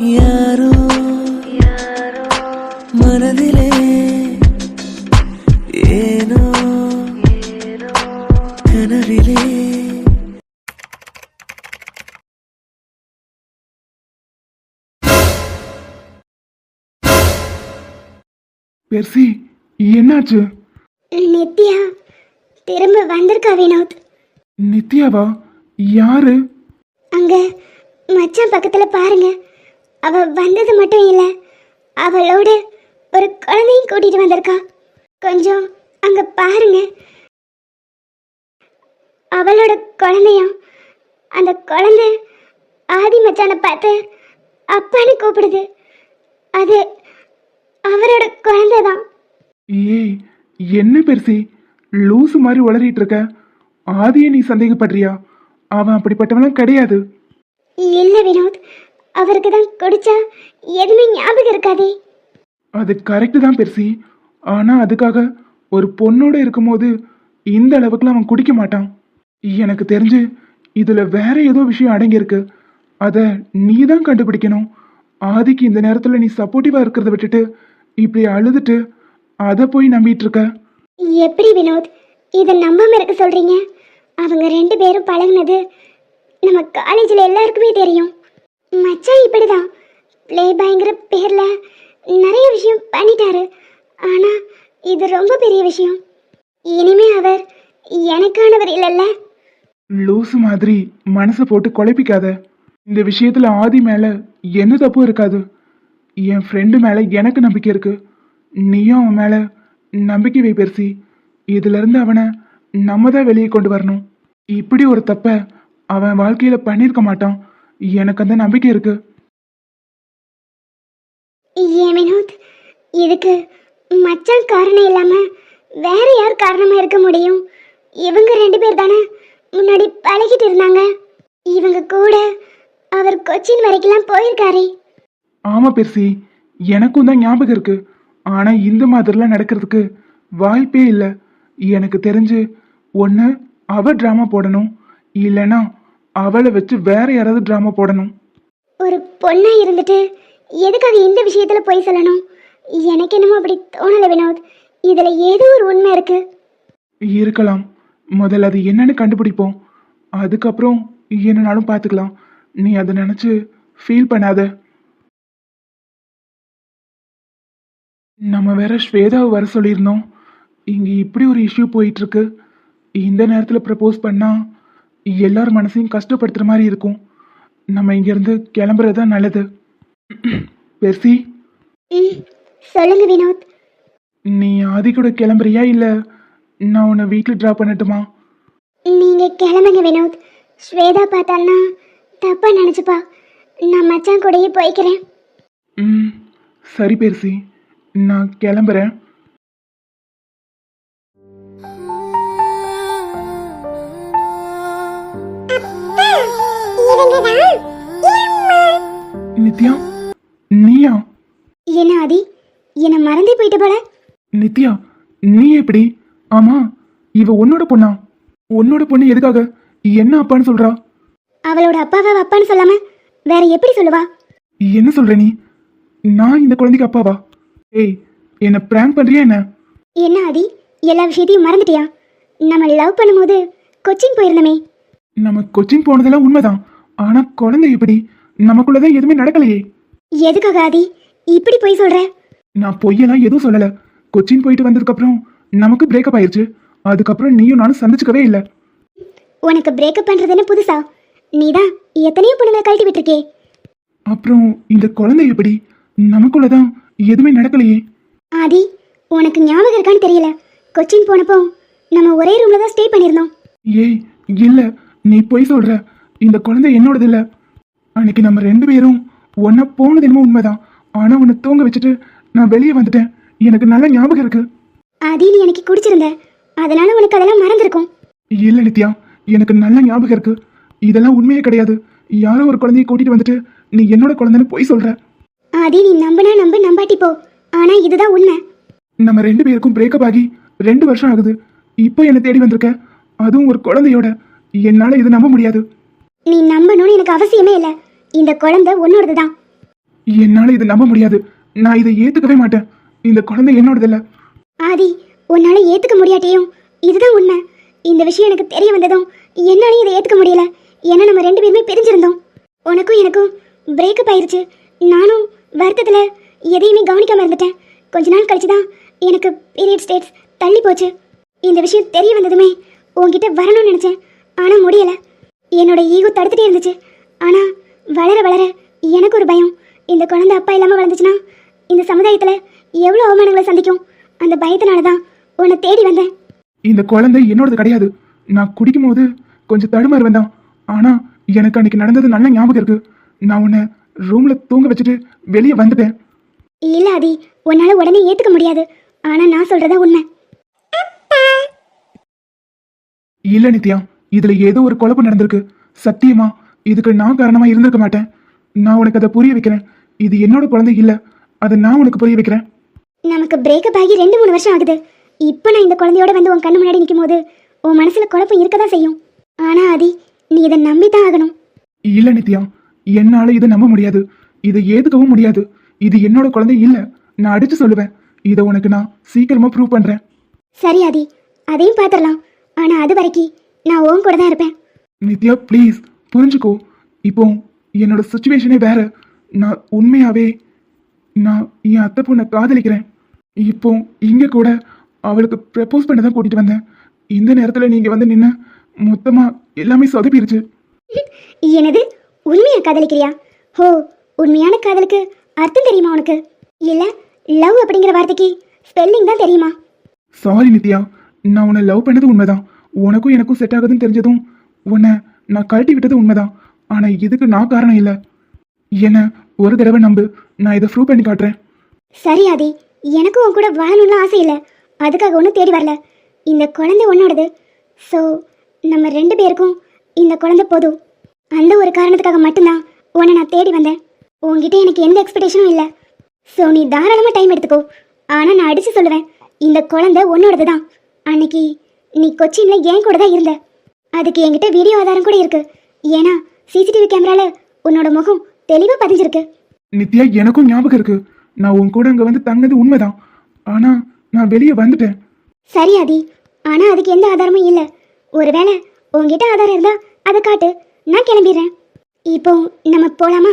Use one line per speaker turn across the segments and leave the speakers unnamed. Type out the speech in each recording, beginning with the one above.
யாரோ மனதிலே ஏனோ கனவிலே.
பெர்சி என்னாச்சு?
நித்யா திரும்ப வந்திருக்கா வினோத்.
நித்யாவா? யாரு?
அங்க மச்சான் பக்கத்துல பாருங்க. அவ வந்தது மட்டும் இல்ல அவளோட ஒரு குழந்தையும் கூட்டிட்டு வந்திருக்கா. கொஞ்சம் அங்க பாருங்க. அவளோட குழந்தையும் அந்த குழந்தை ஆதி மச்சானை பார்த்து அப்பான்னு கூப்பிடுது. அது அவரோட குழந்தை தான்.
ஏய் என்ன பெர்சி? லூசு மாதிரி உளறிட்டு இருக்க. ஆதியை நீ சந்தேகப்படுறியா? அவன் அப்படிப்பட்டவனும் கிடையாது.
இல்ல வினோத் அவருக்கு தான் குடிச்சா எதுவுமே ஞாபகம் இருக்காதே.
அது கரெக்டு தான் பெர்சி. ஆனா அதுக்காக ஒரு பொண்ணோட இருக்கும்போது இந்த அளவுக்குலாம் அவன் குடிக்க மாட்டான். எனக்கு தெரிஞ்சு இதுல வேற ஏதோ விஷயம் அடங்கியிருக்கு. அத நீ தான் கண்டுபிடிக்கணும். ஆதிக்கு இந்த நேரத்துல நீ சப்போர்ட்டிவா இருக்கிறத விட்டுட்டு இப்படி அழுதுட்டு அதை போய் நம்பிட்டு இருக்க.
எப்படி வினோத்? இதை நம்பாம இருக்க சொல்றீங்க? அவங்க ரெண்டு பேரும் பழகுனது நம்ம காலேஜில் எல்லாருக்குமே தெரியும். மச்சான் இப்படிதான். ப்ளே பாய்ங்கிற பேர்ல நிறைய விஷயம் பண்ணிட்டாரு. ஆனா இது ரொம்ப பெரிய விஷயம். இனிமே அவர் எனக்கானவர் இல்லைல்ல.
லூசு மாதிரி மனசை போட்டு குழப்பிக்காத. இந்த விஷயத்துல ஆதி மேல எந்த தப்பும் இருக்காது. என் ஃப்ரெண்டு மேல எனக்கு நம்பிக்கை இருக்கு. நீயும் அவன் மேல நம்பிக்கை வை பெருசி. இதுல இருந்து அவனை நம்ம தான் வெளியே கொண்டு வரணும். இப்படி ஒரு தப்ப அவன் வாழ்க்கையில பண்ணியிருக்க மாட்டான். எனக்கு அந்த நம்பிக்கை இருக்கு.
ஏன் வினோத்? இதுக்கு மச்சான் காரணம் இல்லாம வேற யார் காரணமா இருக்க முடியும்? இவங்க ரெண்டு பேர் தானே முன்னாடி பழகிட்டு இருந்தாங்க. இவங்க கூட அவர் கொச்சின் வரைக்கும்லாம் போயிருக்காரே.
ஆமா பெருசி எனக்கும் தான் ஞாபகம் இருக்கு. ஆனா இந்த மாதிரிலாம் நடக்கிறதுக்கு வாய்ப்பே இல்லை. எனக்கு தெரிஞ்சு ஒன்று அவ ட்ராமா போடணும். இல்லைன்னா அவளை வச்சு வேற யாராவது ட்ராமா போடணும்.
ஒரு பொண்ணா இருந்துட்டு எதுக்காக இந்த விஷயத்துல போய் சொல்லணும்? எனக்கு என்னமோ அப்படி தோணல வினோத். இதுல ஏதோ ஒரு உண்மை இருக்கு.
இருக்கலாம். முதல்ல அது என்னன்னு கண்டுபிடிப்போம். அதுக்கப்புறம் என்னனாலும் பார்த்துக்கலாம் நீ அதை நினச்சி ஃபீல் பண்ணாத. நம்ம வேற ஸ்வேதாவை வர சொல்லியிருந்தோம். இங்கே இப்படி ஒரு இஷ்யூ போயிட்டு இருக்கு. இந்த நேரத்தில் ப்ரப்போஸ் பண்ணா எல்லார் மனசையும் கஷ்டப்படுத்துகிற மாதிரி இருக்கும். நம்ம இங்கேருந்து கிளம்புறது தான் நல்லது. பெர்சி?
ம் சொல்லுங்க வினோத்.
நீ ஆதி கூட கிளம்புறியா இல்லை நான் உன்னை வீட்டில் ட்ராப் பண்ணட்டுமா?
நீங்க கிளம்புங்க வினோத். ஸ்வேதா பார்த்தான்னா தப்பா நினைச்சுப்பா. நான் மச்சான் கூடயே போய்க்கிறேன்.
ம் சரி பெருசி. நான் கிளம்புறேன். நித்யா நீயா?
என்ன ஆதி என்னை மறந்தே போயிட்டு போல.
நித்யா நீ எப்படி? ஆமா இவ உன்னோட பொண்ணா? உன்னோட பொண்ணு எதுக்காக? என்ன அப்பான்னு சொல்றா?
அவளோட அப்பாவை அப்பான்னு சொல்லாம வேற எப்படி சொல்லுவா?
என்ன சொல்ற நீ? நான் இந்த குழந்தைக்கு அப்பாவா? ஏய் என்ன பிராங்க் பண்றியா என்ன?
என்ன ஆதி எல்லா விஷயத்தையும் மறந்துட்டியா? நம்ம லவ் பண்ணும்போது கொச்சின் போயிருந்தோமே.
நம்ம கொச்சின் போனதெல்லாம் உண்மைதான். ஆனா குழந்தை எப்படி நமக்குள்ளதான் எதுவுமே நடக்கலையே.
எதுக்காக ஆதி இப்படி போய் சொல்ற?
நான் பொய்யெல்லாம் எதுவும் சொல்லல. கொச்சின் போயிட்டு வந்ததுக்கப்புறம் நமக்கு பிரேக்கப் ஆயிருச்சு. அதுக்கப்புறம் நீயும் நானும் சந்திச்சுக்கவே இல்லை.
உனக்கு பிரேக்கப் பண்றதுன்னு புதுசா? நீதான் எத்தனையோ பொண்ணுங்க கழட்டி விட்டுருக்கே.
அப்புறம் இந்த குழந்தை எப்படி நமக்குள்ளதான் எதுவுமே நடக்கலையே.
ஆதி உனக்கு ஞாபகம் இருக்கான்னு தெரியல. கொச்சின் போனப்போ நம்ம ஒரே ரூம்ல தான் ஸ்டே பண்ணியிருந்தோம்.
ஏய் இல்ல நீ பொய் சொல்ற. இந்த குழந்தை என்னோடது இல்ல அன்னைக்கு நம்ம ரெண்டு பேரும் ஒன்னா போனது என்னமோ உண்மைதான். ஆனா உன்னை தூங்க வச்சுட்டு நான் வெளியே வந்துட்டேன். எனக்கு நல்ல ஞாபகம் இருக்கு.
நீ எனக்கு குடிச்சிருந்த. அதனால உனக்கு அதெல்லாம் மறந்துருக்கும்.
இல்ல நித்யா எனக்கு நல்ல ஞாபகம் இருக்கு. இதெல்லாம் உண்மையே கிடையாது. யாரோ ஒரு குழந்தைய கூட்டிட்டு வந்துட்டு நீ என்னோட குழந்தைன்னு பொய் சொல்ற.
ஆதி நீ நம்பினா நம்பு நம்பாட்டி போ. ஆனா இதுதான் உண்மை.
நம்ம ரெண்டு பேருக்கும் பிரேக்கப் ஆகி ரெண்டு வருஷம் ஆகுது. இப்போ என்ன தேடி வந்திருக்க. அதுவும் ஒரு குழந்தையோட. என்னால இது நம்ப முடியாது.
நீ நம்பணும்னு எனக்கு அவசியமே இல்லை. இந்த குழந்தை உன்னோடது தான்
என்னால இதை நம்ப முடியாது. நான் இதை ஏத்துக்கவே மாட்டேன். இந்த குழந்தை என்னோடதில்ல.
ஆதி உன்னால ஏத்துக்க முடியாட்டியும் இதுதான் உண்மை. இந்த விஷயம் எனக்கு தெரிய வந்ததும் என்னாலையும் இதை ஏத்துக்க முடியல. ஏன்னா நம்ம ரெண்டு பேருமே பிரிஞ்சிருந்தோம். உனக்கும் எனக்கும் பிரேக்கப் ஆயிருச்சு. நானும் வருத்தத்துல எதையுமே கவனிக்காம இருந்துட்டேன். கொஞ்ச நாள் கழிச்சு தான் எனக்கு பீரியட் ஸ்டேட்ஸ் தள்ளி போச்சு. இந்த விஷயம் தெரிய வந்ததுமே உன்கிட்ட வரணும்னு நினைச்சேன். ஆனா முடியல. என்னோட ஈகோ தடுத்துட்டே இருந்துச்சு. ஆனா வளர வளர எனக்கு ஒரு பயம். இந்த குழந்தை அப்பா இல்லாம வளர்ந்துச்சுன்னா இந்த சமுதாயத்துல எவ்வளவு அவமானங்களை சந்திக்கும்? அந்த பயத்தினால தான் உன்னை தேடி வந்தேன்.
இந்த குழந்தை என்னோடது கிடையாது. நான் குடிக்கும் போது கொஞ்சம் தடுமாறு வந்தான் ஆனா எனக்கு அன்னைக்கு நடந்தது நல்ல ஞாபகம் இருக்கு. நான் உன்னை ரூம்ல தூங்க வச்சுட்டு வெளியே வந்துட்டேன்.
இல்ல ஆதி. உன்னால உடனே ஏத்துக்க முடியாது. ஆனா நான் சொல்றதா உண்மை.
இல்ல நித்யா. இதுல ஏதோ ஒரு குழப்பம் நடந்திருக்கு. சத்தியமா இதுக்கு நான் காரணமா இருந்திருக்க மாட்டேன். நான் உனக்கு அதை புரிய வைக்கிறேன். இது என்னோட குழந்தை இல்ல. அதை நான் உனக்கு புரிய வைக்கிறேன்.
நமக்கு பிரேக்கப் ஆகி ரெண்டு மூணு வருஷம் ஆகுது. இப்போ நான் இந்த குழந்தையோட வந்து உன் கண்ணு முன்னாடி நிற்கும் போது உன் மனசுல குழப்பம் இருக்க தான் செய்யும். ஆனா ஆதி நீ இதை நம்பி தான் ஆகணும்.
இல்ல நித்யா. என்னால இதை நம்ப முடியாது. இதை ஏத்துக்கவும் முடியாது. இது என்னோட குழந்தை இல்ல. நான் அடிச்சு சொல்லுவேன். இதை உனக்கு நான் சீக்கிரமா ப்ரூவ் பண்றேன்.
சரி ஆதி. அதையும் பார்த்துடலாம். ஆனா அது வரைக்கும் நான் உன் கூட தான் இருப்பேன்.
நித்யா ப்ளீஸ் புரிஞ்சுக்கோ. இப்போ என்னோட சுச்சுவேஷனே வேற. நான் உண்மையாவே நான் என் அத்தை பொண்ணை காதலிக்கிறேன். இப்போ இங்க கூட அவளுக்கு ப்ரப்போஸ் பண்ண தான் கூட்டிட்டு வந்தேன். இந்த நேரத்துல நீங்க வந்து நின்று மொத்தமா எல்லாமே சொதப்பிருச்சு.
எனது உண்மையா காதலிக்கிறியா? ஹோ உண்மையான காதலுக்கு அர்த்தம் தெரியுமா உனக்கு? இல்ல லவ் அப்படிங்கிற வார்த்தைக்கு ஸ்பெல்லிங் தான் தெரியுமா?
சாரி நித்யா நான் உன்னை லவ் பண்ணது உண்மைதான். உனக்கும் எனக்கும் செட் ஆகுதுன்னு தெரிஞ்சதும் உன்னை நான் கழட்டி விட்டது உண்மைதான். ஆனால் இதுக்கு நான் காரணம் இல்லை. என்ன ஒரு தடவை நம்பு நான் இதை ப்ரூவ் பண்ணி காட்டுறேன்.
சரி ஆதி. எனக்கும் உன் கூட வாழணும்னு ஆசை இல்லை. அதுக்காக ஒன்றும் தேடி வரல. இந்த குழந்தை உன்னோடது. ஸோ நம்ம ரெண்டு பேருக்கும் இந்த குழந்தை போதும். அந்த ஒரு காரணத்துக்காக மட்டும்தான் உன்னை நான் தேடி வந்தேன். உன்கிட்ட எனக்கு எந்த எக்ஸ்பெக்டேஷனும் இல்லை. ஸோ நீ தாராளமாக டைம் எடுத்துக்கோ. ஆனால் நான் அடித்து சொல்லுவேன். இந்த குழந்தை உன்னோடது தான் அன்னைக்கு நீ கொச்சின்ல ஏன் கூட தான் இருந்த. அதுக்கு என்கிட்ட வீடியோ ஆதாரம் கூட இருக்கு. ஏன்னா சிசிடிவி கேமரால உன்னோட முகம் தெளிவாக பதிஞ்சிருக்கு.
நித்யா எனக்கும் ஞாபகம் இருக்கு. நான் உன் கூட அங்க வந்து தங்கினது உண்மைதான். ஆனா நான் வெளியே வந்துட்டேன்.
சரி ஆதி. ஆனா அதுக்கு எந்த ஆதாரமும் இல்ல. ஒருவேளை உன்கிட்ட ஆதாரம் இருந்தா அதை காட்டு. நான் கிளம்பிடுறேன். இப்போ நம்ம போலாமா?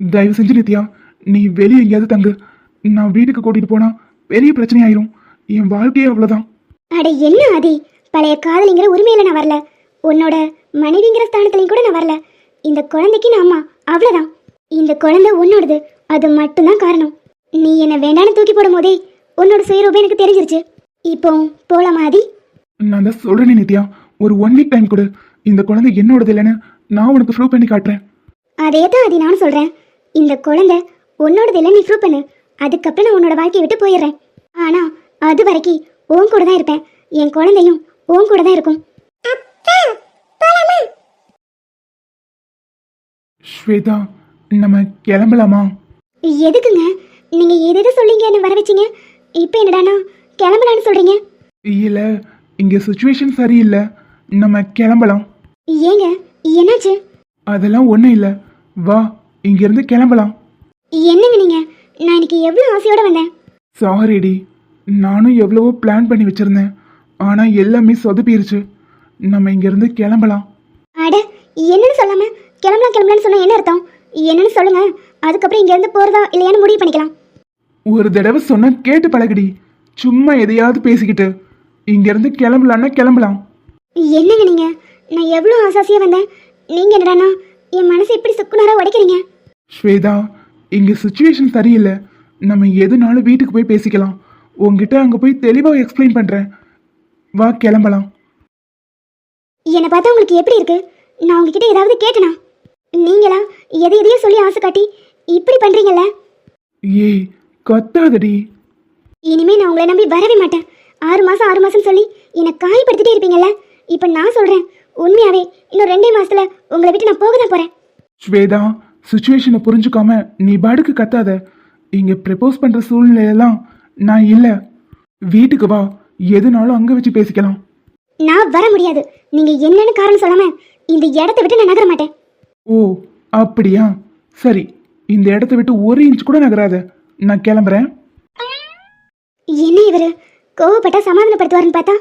தயவு செஞ்சு நித்யா நீ வெளியே எங்கேயாவது தங்கு. நான் வீட்டுக்கு கூட்டிட்டு போனா பெரிய பிரச்சனை ஆயிரும் என் வாழ்க்கையே அவ்வளவுதான்.
அட என்ன ஆதி? பழைய காதலிங்கிற உரிமையில நான் வரல. உன்னோட மனைவிங்கிற ஸ்தானத்துலையும் கூட நான் வரல. இந்த குழந்தைக்கு நான் அம்மா. அவ்வளவுதான். இந்த குழந்தை உன்னோடது. அது மட்டும்தான் காரணம். நீ என்ன வேண்டான்னு தூக்கி போடும் போதே உன்னோட சுயரூபம் எனக்கு தெரிஞ்சிருச்சு. இப்போ போலாமா ஆதி?
நான் தான் சொல்றேனே நித்யா. ஒரு ஒன் வீக் டைம் கொடு. இந்த குழந்தை என்னோடது இல்லைன்னு நான் உனக்கு ப்ரூவ் பண்ணி காட்டுறேன்.
அதே தான் அது நானும் சொல்கிறேன் இந்த குழந்தை உன்னோடது இல்லை நீ ப்ரூவ் பண்ணு. அதுக்கப்புறம் நான் உன்னோட வாழ்க்கையை விட்டு போயிடுறேன். ஆனால் அது வரைக்கும் உன் கூட தான் இருப்பேன். என் குழந்தையும் உன் கூட தான் இருக்கும்.
ஸ்வேதா நம்ம கிளம்பலாமா?
எதுக்குங்க? நீங்கள் எது எது சொல்லிங்க என்ன வர வச்சீங்க? இப்போ என்னடானா? கிளம்பலான்னு சொல்கிறீங்க
இல்ல இங்க சுச்சுவேஷன் சரியில்லை. நம்ம கிளம்பலாம்.
ஏங்க என்னாச்சு?
அதெல்லாம் ஒண்ணும் இல்ல. வா இங்க இருந்து கிளம்பலாம்.
என்னங்க நீங்கள் நான் இன்னைக்கு எவ்வளோ ஆசையோடு வந்தேன்.
சாரிடி நானும் எவ்வளவோ பிளான் பண்ணி வச்சிருந்தேன். ஆனா எல்லாமே சொதப்பிருச்சு. நம்ம இங்க இருந்து கிளம்பலாம்.
அட என்னன்னு சொல்லாம கிளம்பலாம் கிளம்பலான்னு சொன்னா என்ன அர்த்தம்? என்னன்னு சொல்லுங்க. அதுக்கப்புறம் இங்கேருந்து போகிறதா இல்லையான்னு முடிவு பண்ணிக்கலாம்.
ஒரு தடவை சொன்னா கேட்டு பழகுடி. சும்மா எதையாவது பேசிக்கிட்டு. இங்க இருந்து கிளம்பலான்னா கிளம்பலாம்.
என்னங்க நீங்க? நான் எவ்வளோ ஆசாசியா வந்தேன். நீங்க என்னடானா என் மனசை இப்படி சுக்குனாரா உடைக்கிறீங்க?
ஸ்வேதா இங்க சுச்சுவேஷன் சரியில்லை. நம்ம எதுனாலும் வீட்டுக்கு போய் பேசிக்கலாம். உங்ககிட்ட அங்க போய் தெளிவா எக்ஸ்பிளைன் பண்றேன். வா கிளம்பலாம்.
என்னை பார்த்தா உங்களுக்கு எப்படி இருக்கு? நான் உங்ககிட்ட ஏதாவது கேட்டனா? நீங்களா? எதை எதையோ சொல்லி ஆசை காட்டி இப்படி பண்றீங்கல்ல?
ஏய் கத்தாதடி.
இனிமே நான் உங்களை நம்பி வரவே மாட்டேன். ஆறு மாசம் ஆறு மாசம் சொல்லி என்னை காயப்படுத்திட்டே இருப்பீங்கல்ல? இப்போ நான் சொல்றேன் உண்மையாவே இன்னும் ரெண்டே மாசத்துல உங்களை விட்டு நான் போக தான் போறேன்.
ஸ்வேதா சுச்சுவேஷனை புரிஞ்சுக்காம நீ பாடுக்கு கத்தாத. இங்க ப்ரப்போஸ் பண்ற சூழ்நிலையெல்லாம் நான் இல்ல. வீட்டுக்கு வா. எதுனாலும் அங்க வச்சு பேசிக்கலாம்.
நான் வர முடியாது. நீங்க என்னன்னு காரணம் சொல்லாம இந்த இடத்த விட்டு நான் நகர மாட்டேன்.
ஓ அப்படியா? சரி இந்த இடத்த விட்டு ஒரு இன்ச் கூட நகராத. நான் கிளம்புறேன்.
என்ன இவரு? கோவப்பட்டா சமாதானப்படுத்துவாருன்னு பார்த்தா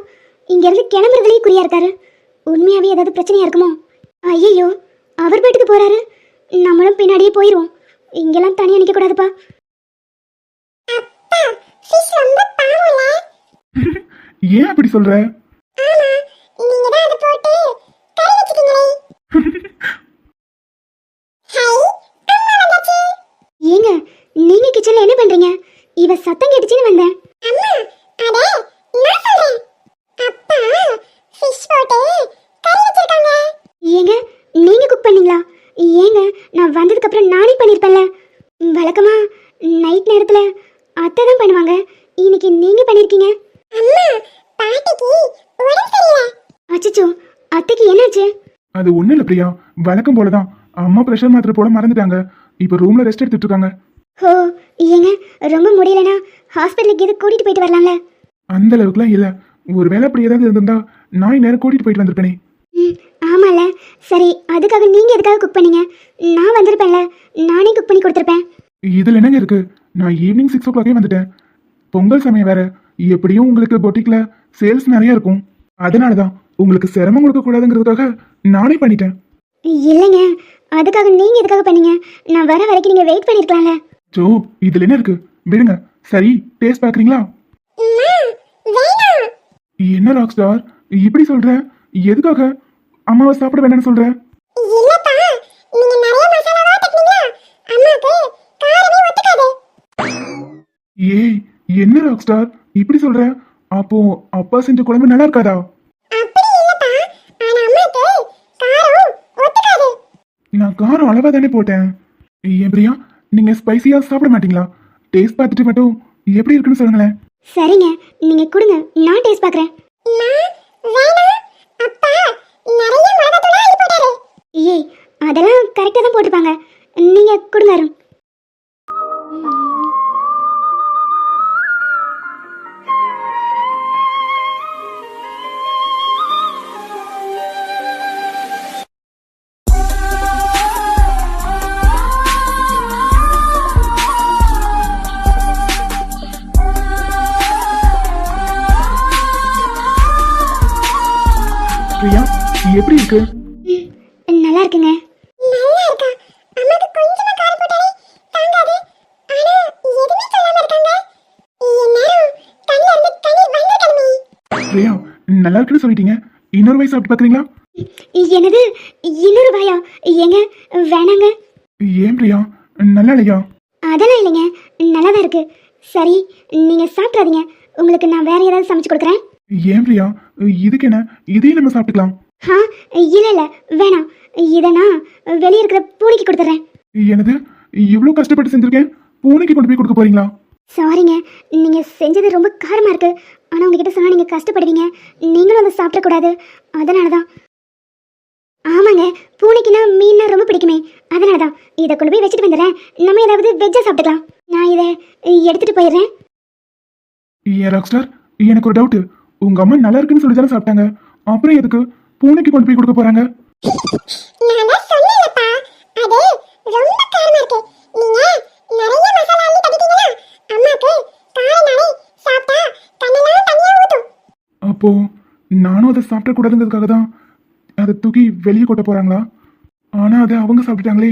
இங்க இருந்து கிளம்புறதுலயே குறியா இருக்காரு. உண்மையாவே ஏதாவது பிரச்சனையா இருக்குமோ? ஐயோ அவர் வீட்டுக்கு போறாரு. நம்மளும் பின்னாடியே போயிருவோம். இங்கெல்லாம் தனியா நிக்க கூடாதுப்பா
ஏன் அப்படி சொல்ற?
ஏங்க நீங்க கிச்சன்ல என்ன பண்றீங்க? இவ சத்தம் கேட்டுச்சுன்னு வந்தேன் அம்மா அட நான் சொல்றேன் அப்பா ஃபிஷ் போட்டு கறி வச்சிருக்காங்க ஏங்க நீங்க குக் பண்ணீங்களா ஏங்க நான் வந்ததுக்கு அப்புறம் நானே பண்ணிருப்பேன்ல வழக்கமா நைட் நேரத்துல அத்தை தான் பண்ணுவாங்க இன்னைக்கு நீங்க பண்ணிருக்கீங்க அம்மா பாட்டிக்கு உடம்பு சரியில்லை அச்சச்சோ அத்தைக்கு என்னாச்சு
அது ஒண்ணும் இல்ல பிரியா. வழக்கம் போலதான். அம்மா ப்ரெஷர் மாத்திரை போட மறந்துட்டாங்க. இப்ப ரூம்ல ரெஸ்ட் எடுத்துட்டு இருக்காங்க
ஓ ஏங்க ரொம்ப முடியலனா ஹாஸ்பிட்டலுக்கு எது கூட்டிட்டு போயிட்டு வரலாம்ல?
அந்த அளவுக்குலாம் இல்ல. ஒருவேளை அப்படி ஏதாவது இருந்திருந்தா நான் நேரம் கூட்டிட்டு போயிட்டு வந்திருப்பேனே.
ம் ஆமால சரி அதுக்காக நீங்க எதுக்காக குக் பண்ணீங்க? நான் வந்திருப்பேன்ல. நானே குக் பண்ணி கொடுத்துருப்பேன்.
இதுல என்னங்க இருக்கு? நான் ஈவினிங் சிக்ஸ் ஓ கிளாக்கே வந்துட்டேன். பொங்கல் சமயம் வேற. எப்படியும் உங்களுக்கு பொட்டிக்ல சேல்ஸ் நிறைய இருக்கும். அதனாலதான் உங்களுக்கு சிரமம் கொடுக்க கூடாதுங்கிறதுக்காக நானே பண்ணிட்டேன்.
இல்லைங்க அதுக்காக நீங்க எதுக்காக பண்ணீங்க? நான் வர வரைக்கும் நீங்க வெயிட் பண்ணிருக்கலாம்ல.
ஜோ இதுல என்ன இருக்கு? விடுங்க. சரி டேஸ்ட் பாக்குறீங்களா என்ன ராக் ஸ்டார் இப்படி சொல்ற? எதுக்காக அம்மாவை சாப்பிட வேண்டாம்னு சொல்ற? ஏய் என்ன ராக் ஸ்டார் இப்படி சொல்ற? அப்போ அப்பா செஞ்ச குழம்பு நல்லா இருக்காதா? நான் காரம் அளவா தானே போட்டேன். ஏன் பிரியா நீங்க ஸ்பைசியா சாப்பிட மாட்டீங்களா? டேஸ்ட் பார்த்துட்டு மட்டும் எப்படி இருக்குன்னு சொல்லுங்களேன்.
சரிங்க. நீங்க கொடுங்க. நான் டேஸ்ட் பார்க்கறேன். ஏய் அதெல்லாம் கரெக்டா தான் போட்டுப்பாங்க நீங்க கொடுங்க அருண்.
பிரியா எப்படி இருக்கு?
நல்லா இருக்குங்க. நல்லா இருக்கா? அம்மாக்கு கொஞ்சமா காரம் போட்டாலே தாங்காது. ஆனா எதுவுமே சொல்லாம இருக்காங்க. என்னாரும் கண்ணில இருந்து கண்ணீர்
பிரியா நல்லா இருக்குன்னு சொல்லிட்டீங்க. இன்னொரு வயசு சாப்பிட்டு பாக்குறீங்களா?
என்னது? இன்னொரு வாயா? ஏங்க வேணாங்க.
ஏன் பிரியா? நல்லா இல்லையா?
அதெல்லாம் இல்லைங்க. நல்லா தான் இருக்கு. சரி நீங்க சாப்பிட்றாதீங்க உங்களுக்கு நான் வேற ஏதாவது சமைச்சு கொடுக்குறேன்.
ஏன் பிரியா இதுக்கு என்ன இதையும் நம்ம சாப்பிட்டுக்கலாம்.
இல்லை இல்லை வேணாம். இதை நான் வெளியே இருக்கிற பூனைக்கு கொடுத்துட்றேன்.
என்னது? இவ்வளோ கஷ்டப்பட்டு செஞ்சிருக்கேன்? பூனைக்கு கொண்டு போய் கொடுக்க போறீங்களா?
சாரிங்க நீங்கள் செஞ்சது ரொம்ப காரமாக இருக்கு. ஆனால் உங்ககிட்ட சொன்னால் நீங்கள் கஷ்டப்படுவீங்க. நீங்களும் அதை சாப்பிடக்கூடாது. அதனால தான் ஆமாங்க பூனைக்குன்னா மீன்னா ரொம்ப பிடிக்குமே. அதனால தான் இதை கொண்டு போய் வச்சுட்டு வந்துடுறேன். நம்ம ஏதாவது வெஜ்ஜாக சாப்பிட்டுக்கலாம். நான் இதை எடுத்துகிட்டு போயிடுறேன்.
ஏன் ராக்ஸ்டார் எனக்கு ஒரு டவுட் உங்க அம்மா நல்லா இருக்குன்னு சொல்லி தானே சாப்பிட்டாங்க. அப்புறம் எதுக்கு? பூனைக்கு கொண்டு போய் கொடுக்க போறாங்க. அப்போ நானும் அதை சாப்பிடக்கூடாதுங்கிறதுக்காக தான் அதை தூக்கி வெளியே கொட்ட போறாங்களா? ஆனா அதை அவங்க சாப்பிட்டுட்டாங்களே.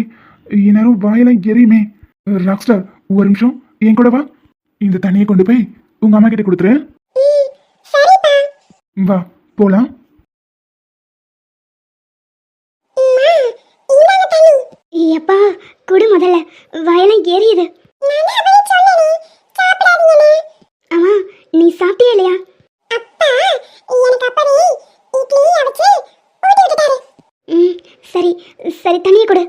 இந்நேரம் வாயெல்லாம் எரியுமே. ராக்ஸ்டார் ஒரு நிமிஷம். என் கூட வா. இந்த தண்ணியை கொண்டு போய் உங்க அம்மா கிட்ட கொடுத்துரு. வா போலாம்.
அம்மா இந்தாங்க தண்ணி. எப்பா குடு முதல்ல. வயலாம் எரியுது அம்மா நீ சாப்பிட்டியா இல்லையா? அப்பா எனக்கு அப்பவே இட்லி அவிச்சு ஊட்டி விட்டுட்டாரு. ம் சரி சரி தண்ணியை கொடு.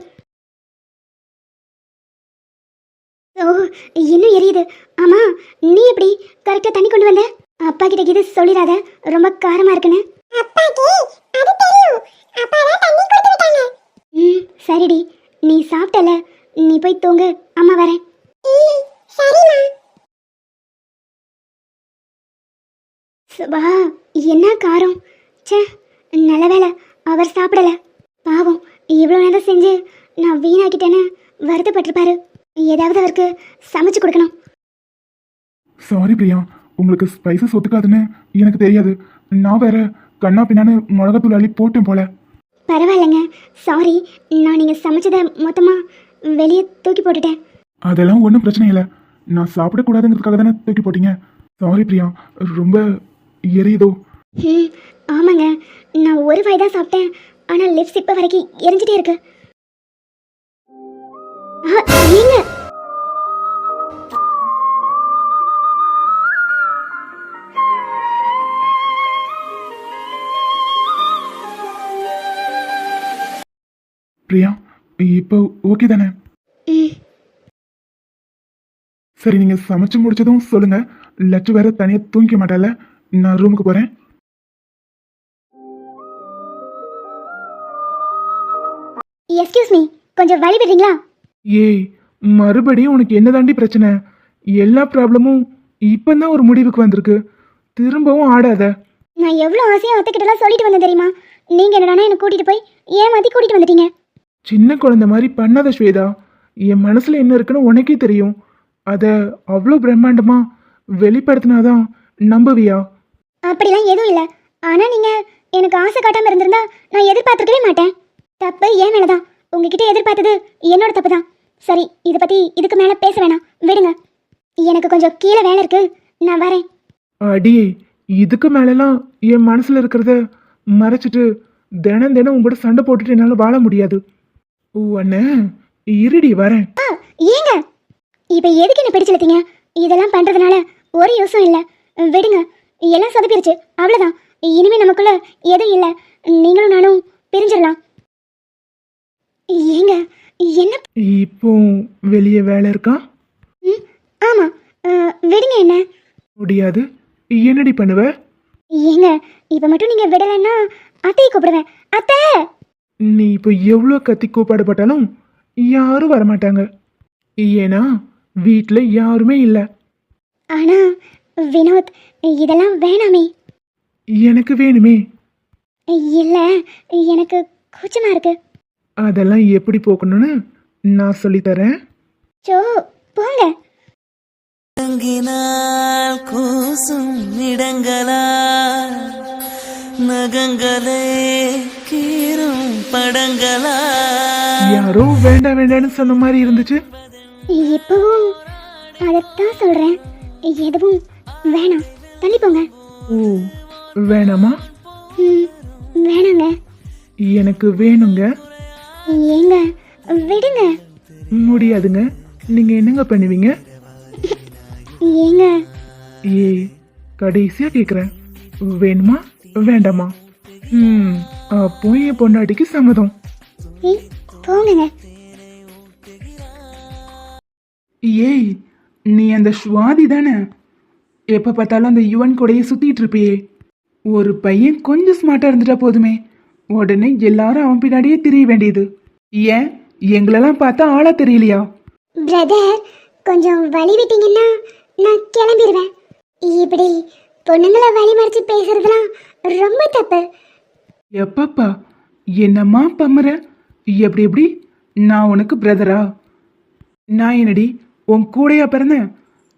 ஓ இன்னும் எரியுது. ஆமா நீ எப்படி கரெக்டா தண்ணி கொண்டு வந்த? அப்பா கிட்ட இது சொல்லிடாத. ரொம்ப காரமா இருக்குன்னு. அப்பாக்கு அது தெரியும். அப்பா தான் தண்ணி கொடுத்து விட்டாங்க. ம் சரிடி. நீ சாப்பிட்டல. நீ போய் தூங்கு. அம்மா வரேன். சரிம்மா. சுபா என்ன காரம்? ச்சே நல்ல வேளை அவர் சாப்பிடல. பாவம் இவ்வளோ நேரம் செஞ்சு நான் வீணாக்கிட்டேன்னு வருத்தப்பட்டிருப்பாரு. ஏதாவது அவருக்கு சமைச்சு கொடுக்கணும்.
சாரி பிரியா. உங்களுக்கு ஸ்பைசஸ் ஒத்துக்காதுன்னு எனக்கு தெரியாது. நான் வேற கண்ணா பின்னான்னு மிளகாத்தூள் அள்ளி போட்டேன் போல.
பரவாயில்லைங்க. சாரி நான் நீங்கள் சமைச்சதை மொத்தமாக வெளியே தூக்கி போட்டுட்டேன்.
அதெல்லாம் ஒன்றும் பிரச்சனை இல்லை. நான் சாப்பிடக்கூடாதுங்கிறதுக்காக தானே தூக்கி போட்டீங்க. சாரி பிரியா ரொம்ப எரியுதோ.
ம் ஆமாங்க. நான் ஒரு வாய் தான் சாப்பிட்டேன். ஆனால் லிப்ஸ் இப்போ வரைக்கும் எரிஞ்சிட்டே இருக்கு. ஆ, ஏங்க
பிரியா இப்போ ஓகே தானே? சரி நீங்கள் சமைச்சு முடிச்சதும் சொல்லுங்க. லட்சு வேற தனியாக தூங்கிக்க மாட்டால. நான் ரூமுக்கு போகிறேன்
எஸ்கியூஸ் மீ கொஞ்சம் வழி விடுறீங்களா?
ஏய் மறுபடியும் உனக்கு என்னதாண்டி பிரச்சனை? எல்லா ப்ராப்ளமும் இப்பதான் ஒரு முடிவுக்கு வந்திருக்கு. திரும்பவும் ஆடாத.
நான் எவ்வளோ ஆசையாக அத்தைக்கிட்டலாம் சொல்லிட்டு வந்தேன் தெரியுமா? நீங்கள் என்னடானா என்னை கூட்டிகிட்டு போய் ஏமாற்றி கூட்டிகிட்டு வந்துட்டீங்க.
சின்ன குழந்தை மாதிரி பண்ணாத ஸ்வேதா. என் மனசுல என்ன இருக்குன்னு உனக்கே தெரியும். அதை அவ்வளோ பிரம்மாண்டமா வெளிப்படுத்தினாதான் நம்புவியா?
அப்படிலாம் எதுவும் இல்லை. ஆனால் நீங்கள் எனக்கு ஆசை காட்டாமல் இருந்திருந்தா நான் எதிர்பார்த்துருக்கவே மாட்டேன். தப்பு ஏன் மேலே தான் உங்ககிட்ட எதிர்பார்த்தது என்னோட தப்பு தான் சரி இதை பற்றி இதுக்கு மேலே பேச வேணாம். விடுங்க. எனக்கு கொஞ்சம் கீழே வேலை இருக்கு. நான் வரேன்.
அடியே இதுக்கு மேலலாம் என் மனசுல இருக்கிறத மறைச்சிட்டு தினம் தினம் உங்கூட சண்டை போட்டுட்டு என்னால் வாழ முடியாது. அண்ணே இருடி வரேன்.
ஏங்க? இப்போ எதுக்கு என்ன பிடிச்சிருத்தீங்க இதெல்லாம் பண்ணுறதுனால ஒரு யூஸும் இல்லை. விடுங்க எல்லாம் சொதப்பிருச்சு. அவ்வளோதான் இனிமே நமக்குள்ள எதுவும் இல்லை. நீங்களும் நானும் பிரிஞ்சிடலாம். ஏங்க என்ன?
இப்போ வெளியே வேலை இருக்கா?
ம் ஆமாம் விடுங்க என்ன?
முடியாது. என்னடி பண்ணுவ?
ஏங்க இப்போ மட்டும் நீங்கள் விடலைன்னா அத்தையை கூப்பிடுவேன். அத்தை!
நீ இப்போ எவ்வளோ கத்தி கூப்பாடுபட்டாலும் யாரும் வரமாட்டாங்க. ஏன்னா வீட்டில் யாருமே இல்லை.
ஆனால் வினோத் இதெல்லாம் வேணாமே.
எனக்கு வேணுமே.
இல்லை எனக்கு கூச்சமாக இருக்கு.
அதெல்லாம் எப்படி போக்கணும்னு நான் சொல்லித்தரேன்.
சோ போங்க.
இறங்கினால் கூசும் இடங்களா நகங்களே கீரும் படங்களா?
யாரோ வேண்டாம் வேண்டாம்னு சொன்ன மாதிரி இருந்துச்சு.
இப்பவும் அதைத்தான் சொல்கிறேன் எதுவும் வேணாம். தள்ளி போங்க.
ஓ வேணாமா?
ம் வேணாங்க.
எனக்கு வேணுங்க.
ஏங்க விடுங்க.
முடியாதுங்க. நீங்க என்னங்க பண்ணுவீங்க?
ஏங்க.
ஏய் கடைசியா கேக்குறேன். வேணுமா? வேண்டாமா? ம் அப்போ என் பொண்டாட்டிக்கு சம்மதம்.
போங்கங்க
ஏய் நீ அந்த ஸ்வாதி தானே? எப்ப பார்த்தாலும் அந்த யுவன் கூடயே சுத்திட்டு இருப்பியே. ஒரு பையன் கொஞ்சம் ஸ்மார்ட்டா இருந்துட்டா போதுமே. உடனே எல்லாரும் அவன் பின்னாடியே திரிய வேண்டியது. ஏன்? எங்களெல்லாம் பார்த்தா ஆளா தெரியலையா?
பிரதர் கொஞ்சம் வழி விட்டீங்கன்னா நான் கிளம்பிடுவேன் இப்படி பொண்ணுங்களை வழி மறைச்சு பேசுறதுலாம் ரொம்ப தப்பு.
எப்பப்பா என்னம்மா பம்முற? எப்படி எப்படி? நான் உனக்கு பிரதரா நான் என்னடி உன் கூடையா பிறந்தேன்?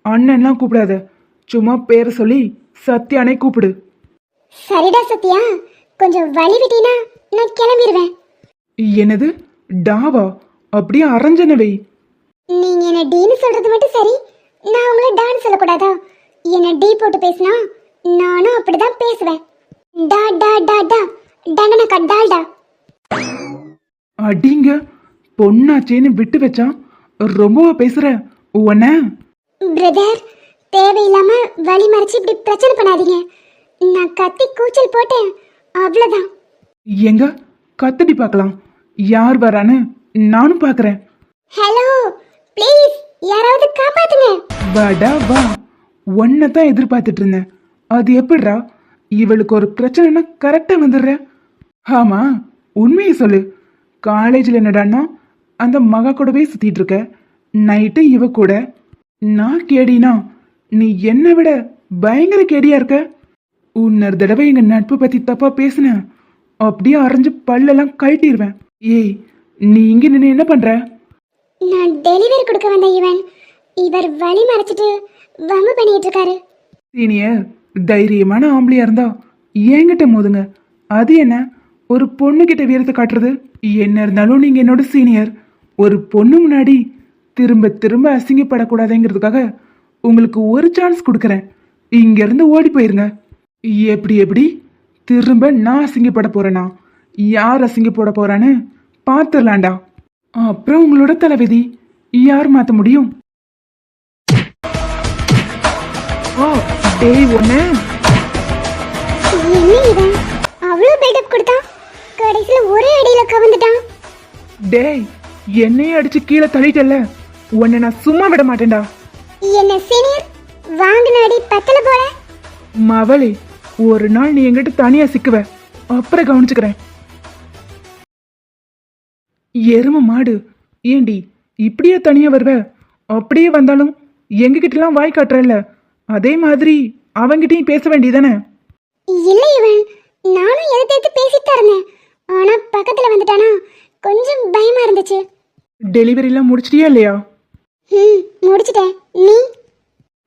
அண்ணன்லாம் கூப்பிடாத. சும்மா பேரை சொல்லி சத்யானே கூப்பிடு.
சரிடா சத்யா கொஞ்சம் வழி விட்டீங்கன்னா நான் கிளம்பிடுவேன்
என்னது டாவா? அப்படியே அரைஞ்சனவை
நீங்க என்ன டீன்னு சொல்றது மட்டும் சரி நான் உங்களை டான்னு சொல்லக்கூடாதா? என்ன டீ போட்டு பேசினா நானும் அப்படிதான் பேசுவேன். டா டா டா டா. டங்கனக்கா டால்டா
அடிங்க. பொண்ணாச்சேன்னு விட்டு வச்சா ரொம்பவா பேசுற உன்ன?
பிரதர் தேவையில்லாம வழி மறைச்சு இப்படி பிரச்சனை பண்ணாதீங்க. நான் கத்தி கூச்சல் போட்டேன். அவ்வளவுதான்.
எங்க? கத்தடி பார்க்கலாம். யார் வரான்னு நானும் பார்க்கறேன்.
ஹலோ ப்ளீஸ் யாராவது காப்பாத்துங்க.
வாடா வா. உன்னை தான் எதிர்பார்த்துட்டு இருந்தேன். அது எப்படிடா? இவளுக்கு ஒரு பிரச்சனைனா கரெக்டா வந்துடுற. ஆமா உண்மையை சொல்லு. காலேஜில் என்னடான்னா அந்த மகா கூடவே சுத்திட்டு இருக்க. நைட்டு இவ கூட. நான் கேடினா நீ என்னை விட பயங்கர கேடியா இருக்க? இன்னொரு தடவை எங்க நட்பு பத்தி தப்பா பேசுன. அப்படியே அரைஞ்சு பல்லெல்லாம் கழட்டிடுவேன் ஏய் நீ இங்க நின்று என்ன பண்ற?
நான் டெலிவரி கொடுக்க வந்த இவன். இவர் வழி மறைச்சிட்டு வம்பு பண்ணிட்டு இருக்காரு.
சீனியர் தைரியமான ஆம்பளையா இருந்தா என்கிட்ட மோதுங்க. அது என்ன? ஒரு பொண்ணுகிட்ட வீரத்தை காட்டுறது? என்ன இருந்தாலும் நீங்க என்னோட சீனியர் ஒரு பொண்ணு முன்னாடி திரும்ப திரும்ப அசிங்கப்படக்கூடாதுங்கிறதுக்காக உங்களுக்கு ஒரு சான்ஸ் கொடுக்குறேன். இங்க இருந்து ஓடி போயிருங்க. எப்படி எப்படி? திரும்ப நான் அசிங்கப்பட போறேனா? யார் அசிங்கப்பட போறான்னு பார்த்துடலாண்டா அப்புறம் உங்களோட தலைவிதி. யார் மாத்த முடியும்? ஓ டேய் ஒண்ணு.
என்ன இவன் அவ்வளோ பில்டப் கொடுத்தான். கடைசியில் ஒரே அடியில கவுந்துட்டான்
டேய் என்னையே அடிச்சு கீழே தள்ளிட்டல்ல. உன்னை நான் சும்மா விட மாட்டேன்டா.
என்ன சீனியர் வாங்கின அடி பத்தல போல.
மவளே ஒரு நாள் நீ என்கிட்ட தனியா சிக்குவ. அப்புறம் கவனிச்சுக்கிறேன். எரும மாடு ஏண்டி இப்படியே தனியா வருவ? அப்படியே வந்தாலும் எங்ககிட்டலாம் வாய் காட்டுறல்ல? அதே மாதிரி அவங்கிட்டயும் பேச வேண்டியதானே?
இல்ல இவன். நானும் எதிர்த்து எதிர்த்து பேசிட்டு தான் இருந்தேன். ஆனா பக்கத்துல வந்துட்டானா. கொஞ்சம் பயமா இருந்துச்சு.
டெலிவரிலாம் முடிச்சிட்டியா இல்லையா?
ம் முடிச்சிட்டேன். நீ?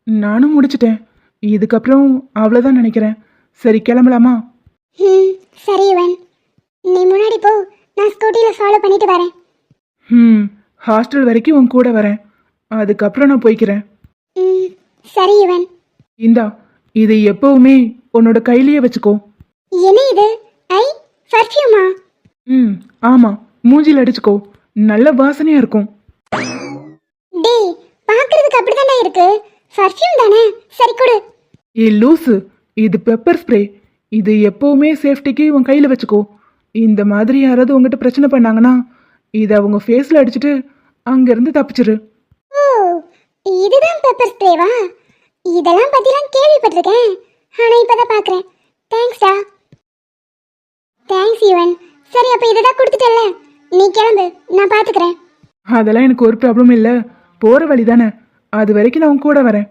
நானும் முடிச்சிட்டேன். இதுக்கப்புறம் அவ்வளோதான் நினைக்கிறேன். சரி கிளம்பலாமா?
ம் சரி இவன். நீ முன்னாடி போ. நான் ஸ்கூட்டில ஃபாலோ பண்ணிட்டு வரேன்.
ம் ஹாஸ்டல் வரைக்கும் உன் கூட வரேன். அதுக்கப்புறம் நான் போய்க்கிறேன்.
ம். சரி இவன்.
இந்தா இதை எப்பவுமே உன்னோட கையிலேயே வச்சுக்கோ.
என்ன இது? ஐ பர்ஃப்யூமா
ம் ஆமாம் மூஞ்சில அடிச்சுக்கோ. நல்ல வாசனையா இருக்கும்.
டேய் பார்க்கிறதுக்கு அப்படிதானே இருக்கு. பர்ஃப்யூம் தானே? சரி கொடு.
ஏ லூசு இது பெப்பர் ஸ்ப்ரே இது எப்பவுமே சேஃப்டிக்கு உன் கையில் வச்சுக்கோ. இந்த மாதிரி யாராவது உங்ககிட்ட பிரச்சனை பண்ணாங்கன்னா இதை அவங்க ஃபேஸில் அடிச்சுட்டு அங்கேருந்து தப்பிச்சிரு.
இதுதான் பெப்பர் ஸ்ப்ரேவா இதெல்லாம் பத்திலாம் கேள்விப்பட்டிருக்கேன். ஆனா இப்பதான் பாக்குறேன். தேங்க்ஸ்டா தேங்க்ஸ் ஈவன் சரி அப்ப இதுதான் கொடுத்துட்டல நீ கிளம்பு. நான் பாத்துக்கிறேன்.
அதெல்லாம் எனக்கு ஒரு ப்ராப்ளம் இல்லை. போகிற வழி தானே அது வரைக்கும் நான் உன் கூட வரேன்.